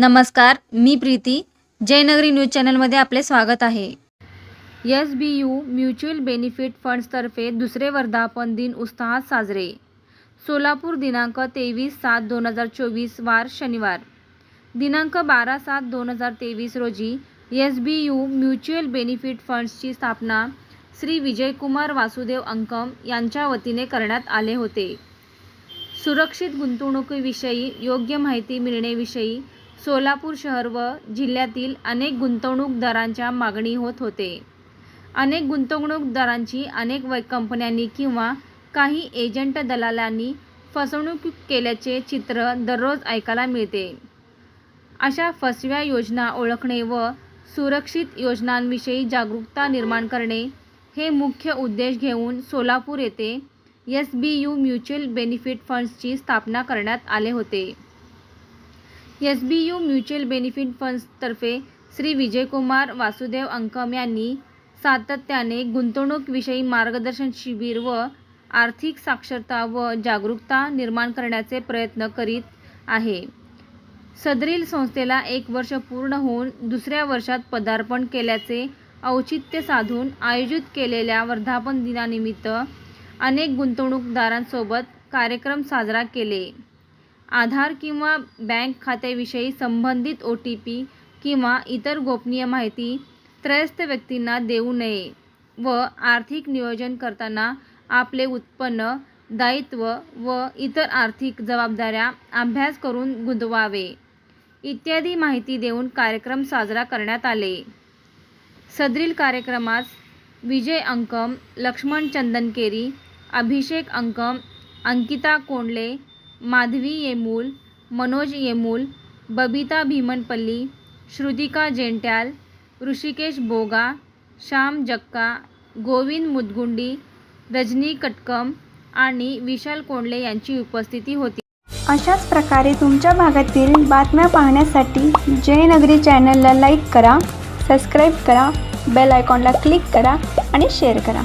नमस्कार मी प्रीती. जयनगरी न्यूज चॅनलमध्ये आपले स्वागत आहे. S B U mutual benefit फंड्सतर्फे दुसरे वर्धापन दिन उत्साहात साजरे. सोलापूर दिनांक तेवीस सात दोन हजार चोवीस वार शनिवार. दिनांक बारा सात दोन हजार तेवीस रोजी S B U mutual benefit फंड्सची स्थापना श्री विजयकुमार वासुदेव अंकम यांच्या वतीने करण्यात आले होते. सुरक्षित गुंतवणुकीविषयी योग्य माहिती मिळण्याविषयी सोलापूर शहर व जिल्ह्यातील अनेक गुंतवणूकदारांच्या मागणी होत होते. अनेक गुंतवणूकदारांची अनेक वै कंपन्यांनी किंवा काही एजंट दलालांनी फसवणूक केल्याचे चित्र दररोज ऐकायला मिळते. अशा फसव्या योजना ओळखणे व सुरक्षित योजनांविषयी जागरूकता निर्माण करणे हे मुख्य उद्देश घेऊन सोलापूर येथे S B U mutual benefit फंड्सची स्थापना करण्यात आले होते. S B U mutual benefit फंड्सतर्फे Shri Vijaykumar Vasudev Ankam यांनी सातत्याने गुंतवणूकविषयी मार्गदर्शन शिबिर व आर्थिक साक्षरता व जागरूकता निर्माण करण्याचे प्रयत्न करीत आहे. सदरील संस्थेला एक वर्ष पूर्ण होऊन दुसऱ्या वर्षात पदार्पण केल्याचे औचित्य साधून आयोजित केलेल्या वर्धापन दिनानिमित्त अनेक गुंतवणूकदारांसोबत कार्यक्रम साजरा केले. आधार किंवा बँक खात्याविषयी संबंधित ओ टी पी किंवा इतर गोपनीय माहिती त्रयस्थ व्यक्तींना देऊ नये व आर्थिक नियोजन करताना आपले उत्पन्न दायित्व व इतर आर्थिक जबाबदाऱ्या अभ्यास करून गुंतवावे. इत्यादी माहिती देऊन कार्यक्रम साजरा करण्यात आले. सदरील कार्यक्रमास विजय अंकम लक्ष्मण चंदनकेरी अभिषेक अंकम अंकिता कोंडले माधवी येमूल मनोज येमूल बबिता भीमनपल्ली श्रुतिका जेंट्याल ऋषिकेश बोगा श्याम जक्का गोविंद मुदगुंडी रजनी कटकम आणि विशाल कोंडले यांची उपस्थिती होती. अशाच प्रकारे तुमच्या भागातील बातम्या पाहण्यासाठी जयनगरी चॅनलला लाईक करा सबस्क्राईब करा बेल आयकॉनला क्लिक करा आणि शेअर करा.